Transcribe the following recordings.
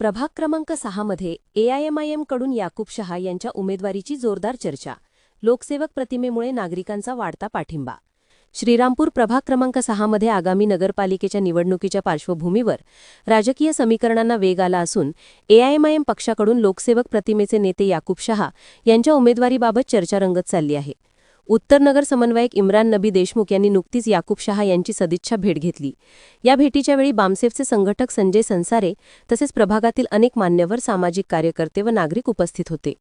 प्रभाग क्रमांक सहामध्ये एआयएमआयएमकडून याकूब शहा यांच्या उमेदवारीची जोरदार चर्चा. लोकसेवक प्रतिमेमुळे नागरिकांचा वाढता पाठिंबा. श्रीरामपूर प्रभाग क्रमांक सहामध्ये आगामी नगरपालिकेच्या निवडणुकीच्या पार्श्वभूमीवर राजकीय समीकरणांना वेग आला असून एआयएमआयएम पक्षाकडून लोकसेवक प्रतिमेचे नेते याकूब शहा यांच्या उमेदवारीबाबत चर्चा रंगत चालली आहे. उत्तर नगर समन्वयक इम्रान नबी देशमुख यांनी नुकतीच याकूब शहा यांची सदिच्छा भेट घेतली. या भेटीच्या वेळी बामसेफचे संघटक संजय संसारे तसेच प्रभागातील अनेक मान्यवर सामाजिक कार्यकर्ते व नागरिक उपस्थित होते.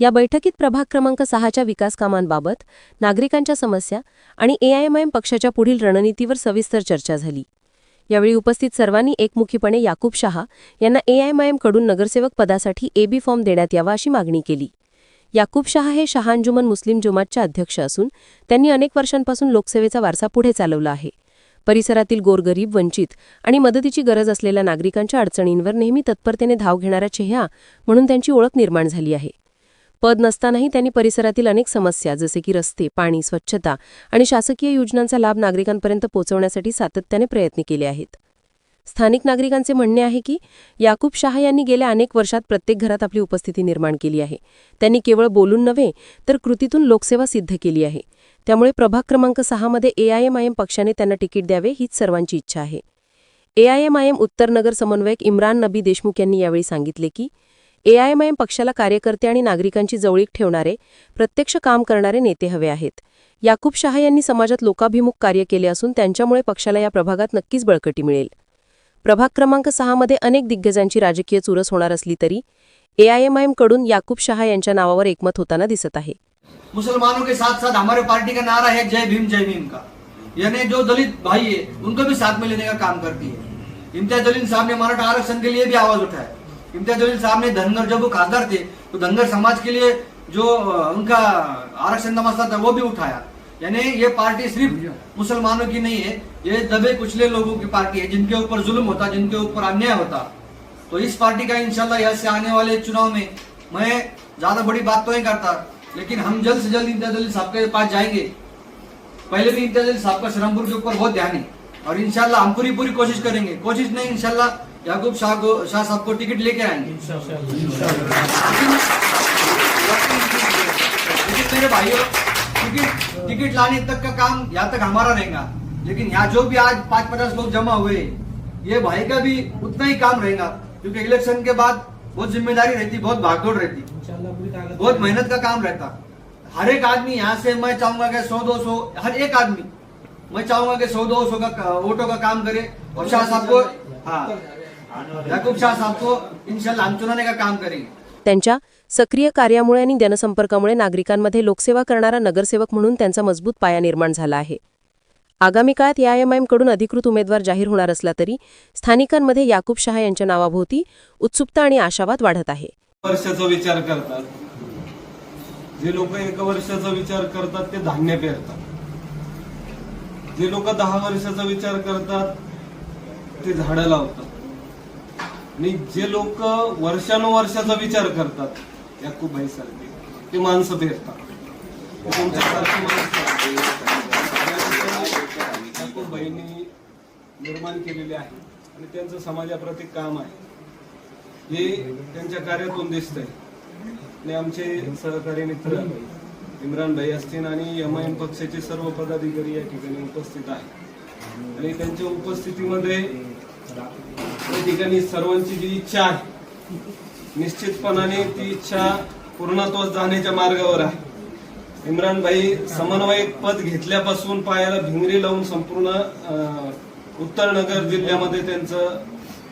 या बैठकीत प्रभाग क्रमांक सहाच्या विकास कामांबाबत नागरिकांच्या समस्या आणि एआयएमआयएम पक्षाच्या पुढील रणनीतीवर सविस्तर चर्चा झाली. यावेळी उपस्थित सर्वांनी एकमुखीपणे याकूब शहा यांना एआयएमआयएमकडून नगरसेवक पदासाठी एबी फॉर्म देण्यात यावा अशी मागणी केली. याकूब शाह हे शहांजुमन मुस्लिम जुमातचे अध्यक्ष असून त्यांनी अनेक वर्षांपासून लोकसेवेचा वारसा पुढे चालवला आहे. परिसरातील गोरगरीब वंचित आणि मदतीची गरज असलेल्या नागरिकांच्या अडचणींवर नेहमी तत्परतेने धाव घेणारा चेहरा म्हणून त्यांची ओळख निर्माण झाली आहे. पद नसतानाही त्यांनी परिसरातील अनेक समस्या जसे की रस्ते पाणी स्वच्छता आणि शासकीय योजनांचा लाभ नागरिकांपर्यंत पोहोचवण्यासाठी सातत्याने प्रयत्न केले आहेत. स्थानिक नागरिकांचे म्हणणे आहे की याकूब शाह यांनी गेल्या अनेक वर्षात प्रत्येक घरात आपली उपस्थिती निर्माण केली आहे. त्यांनी केवळ बोलून नव्हे तर कृतीतून लोकसेवा सिद्ध केली आहे. त्यामुळे प्रभाग क्रमांक सहामध्ये एआयएमआयएम पक्षाने त्यांना तिकीट द्यावे हीच सर्वांची इच्छा आहे. एआयएमआयएम उत्तर नगर समन्वयक इम्रान नबी देशमुख यांनी यावेळी सांगितले की एआयएमआयएम पक्षाला कार्यकर्ते आणि नागरिकांची जवळीक ठेवणारे प्रत्यक्ष काम करणारे नेते हवे आहेत. याकूब शाह यांनी समाजात लोकाभिमुख कार्य केले असून त्यांच्यामुळे पक्षाला या प्रभागात नक्कीच बळकटी मिळेल. प्रभाग क्रमांक सहामध्ये अनेक दिग्गजांची राजकीय चुरस होणार असली तरी एआयएमआयएमकडून याकूब शहा यांच्या नावावर एकमत होताना दिसत आहे. मुसलमानों के साथ साथ हमारे पार्टी का नारा है जय भीम जय भीम का। यानी जो दलित भाई है उनको भी साथ में लेने का काम करती है। इम्तियाज जलील साहब ने मराठा आरक्षण के लिए भी आवाज उठाया। इम्तियाज जलील साहब ने धनगर जब वो खासदार थे तो धनगर समाज के लिए जो उनका आरक्षण का मसला था वो भी उठाया। यानी ये पार्टी सिर्फ़ मुसलमानों की नहीं है ये दबे कुचले लोगों की पार्टी है जिनके ऊपर जुल्म होता जिनके ऊपर अन्याय होता। तो इस पार्टी का इंशाल्लाह यहाँ से आने वाले चुनाव में मैं ज़्यादा बड़ी बात तो नहीं करता लेकिन हम जल्द से जल्द इम्तियाज़ अली साहब के पास जाएँगे। पहले भी इम्तियाज़ अली साहब का श्रमपुर के ऊपर बहुत ध्यान है और इनशाला हम पूरी पूरी कोशिश करेंगे। कोशिश नहीं इंशाल्लाह याकूब शाह को शाह साहब को टिकट लेके आएँगे। मेरे भाइयों टिकट टिकट लाने तक का काम यहाँ तक हमारा रहेगा। लेकिन यहाँ जो भी आज पाँच पचास लोग जमा हुए ये भाई का भी उतना ही काम रहेगा क्योंकि इलेक्शन के बाद बहुत ज़िम्मेदारी रहती बहुत भागदौड़ रहती। बहुत मेहनत का काम रहता। हर एक आदमी यहाँ से मैं चाहूँगा कि सौ दो सौ हर एक आदमी मैं चाहूँगा कि सौ दो सौ का वोटों का काम करे और शाह साहब को हाँ याकूब शाह साहब को इंशाल्लाह हम चुनाने का काम करेंगे। सक्रिय कार्यामुळे आणि जनसंपर्कामुळे नागरिकांमध्ये लोकसेवा करणारा नगरसेवक म्हणून त्यांचा मजबूत पाया निर्माण झाला आहे. आगामी काळात या एमकडून अधिकृत उमेदवार जाहीर होणार असला तरी स्थानिकांमध्ये याकूब शहा यांच्या नावाभोवती उत्सुकता आणि आशावाद वाढत आहे. वर्षाचा विचार करतात. जे लोक एक वर्षाचा विचार करतात ते धान्य पेरतात. जे लोक दहा वर्षाचा विचार करतात ते झाडं लावतात. आणि जे लोक वर्षानुवर्षाचा विचार करतात याकूबाई सारखे ते माणसं भेटतात तुमच्यासारखी माणसं याकूबाईंनी निर्माण केलेले आहे आणि त्यांचं समाजाप्रती काम आहे. हे त्यांच्या कार्यातून दिसतंय. आणि आमचे सहकारी मित्र इम्रान भाई असतील आणि एम आय एम पक्षाचे सर्व पदाधिकारी या ठिकाणी उपस्थित आहेत. आणि त्यांच्या उपस्थितीमध्ये या ठिकाणी सर्वांची जी इच्छा आहे निश्चितपणाने ती इच्छा पूर्णत्वास जाण्याच्या मार्गावर आहे. इम्रान भाई समन्वयक पद घेतल्यापासून पायाला भिंगरी लावून संपूर्ण अं, उत्तर नगर जिल्ह्यामध्ये त्यांचं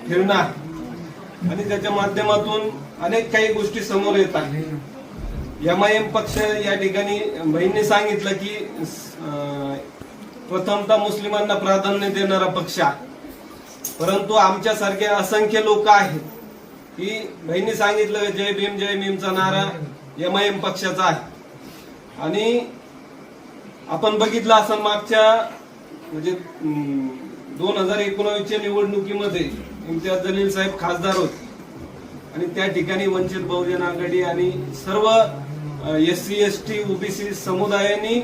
फिरणं आहे. आणि त्याच्या माध्यमातून अनेक काही गोष्टी समोर येत आहेत एम आय एम पक्ष या ठिकाणी बहिणी सांगितलं की प्रथमतः मुस्लिमांना प्राधान्य देणारा पक्ष आहे. परंतु आमच्यासारखे असंख्य लोक आहेत. की बहिणी सांगितलं जय भीम जय भीमचा नारा एम आय एम पक्षाचा आहे. आणि आपण बघितलं असं मागच्या म्हणजे दोन हजार एकोणावीसच्या निवडणुकीमध्ये इम्तियाज जलील साहेब खासदार होते. आणि त्या ठिकाणी वंचित बहुजन आघाडी आणि सर्व S C S T OBC समुदायांनी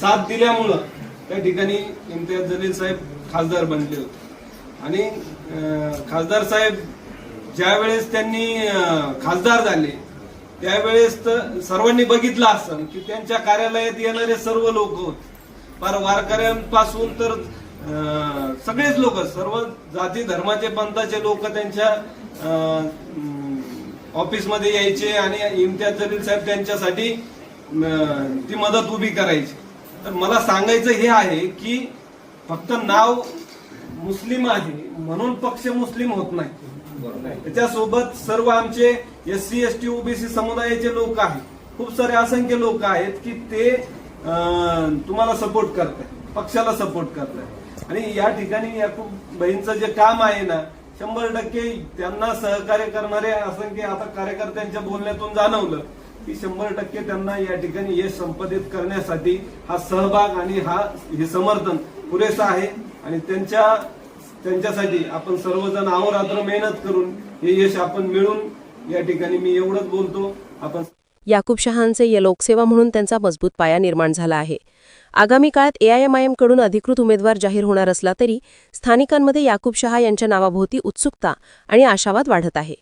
साथ दिल्यामुळं त्या ठिकाणी इम्तियाज जलील साहेब खासदार बनले होते. आणि खासदार साहेब ज्यावेळेस त्यांनी खासदार झाले त्यावेळेस तर सर्वांनी बघितलं असं की त्यांच्या कार्यालयात येणारे सर्व लोक फार वारकऱ्यांपासून तर सगळेच लोक सर्व जाती धर्माचे पंथाचे लोक त्यांच्या ऑफिसमध्ये यायचे आणि इम्तियाज जलील साहेब त्यांच्यासाठी ती मदत उभी करायची. तर मला सांगायचं हे आहे की फक्त नाव मुस्लिम आहे म्हणून पक्ष मुस्लिम होत नाही. त्याच्यासोबत सर्व आमचे S C S T OBC समुदायाचे लोक आहेत. खूप सारे असंख्य लोक आहेत की ते तुम्हाला सपोर्ट करतात पक्षाला सपोर्ट करतात आणि या ठिकाणी याकूब बहींचं जे काम आहे ना शंभर टक्के त्यांना सहकार्य करणारे असंख्य आता कार्यकर्त्यांच्या बोलण्यातून जाणवलं की शंभर टक्के त्यांना या ठिकाणी यश संपादित करण्यासाठी हा सहभाग आणि हा हे समर्थन पुरेसा आहे. आणि त्यांच्या त्यांच्यासाठी आपण सर्वजण अहोरात्र मेहनत करून हे यश आपण मिळून या ठिकाणी मी एवढंच बोलतो. आपण याकूब शहांचे या लोकसेवा म्हणून त्यांचा मजबूत पाया निर्माण झाला आहे. आगामी काळात एआयएमआयएमकडून अधिकृत उमेदवार जाहीर होणार असला तरी स्थानिकांमध्ये याकूब शहा यांच्या नावाभोवती उत्सुकता आणि आशावाद वाढत आहे.